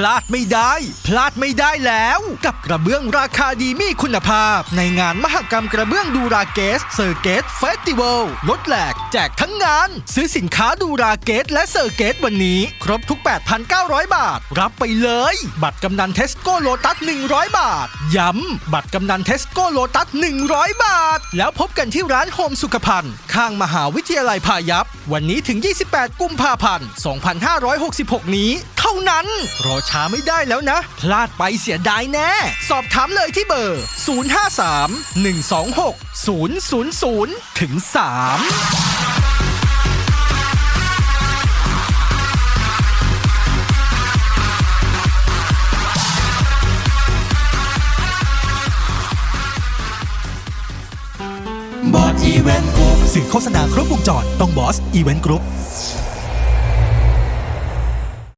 พลาดไม่ได้ พลาดไม่ได้แล้ว กับกระเบื้องราคาดีมีคุณภาพ ในงานมหกรรมกระเบื้องดูราเกสเซอร์เกตเฟสติวัลลดแหลกแจกทั้งงาน ซื้อสินค้าดูราเกสและเซอร์เกตวันนี้ ครบทุก 8,900 บาท รับไปเลย บัตรกำนันเทสโก้โลตัส 100 บาท ย้ำ บัตรกำนันเทสโก้โลตัส 100 บาท แล้วพบกันที่ร้านโฮมสุขภัณฑ์ ข้างมหาวิทยาลัยพายัพ วันนี้ถึง 28 กุมภาพันธ์ 2566 นี้ เท่านั้น รอช้าไม่ได้แล้วนะ พลาดไปเสียดายแน่ สอบถามเลยที่เบอร์ 053 126 000 ถึง 3 บอสอีเวนต์กรุ๊ปสื่อโฆษณาครบวงจรต้องบอสอีเวนต์กรุ๊ป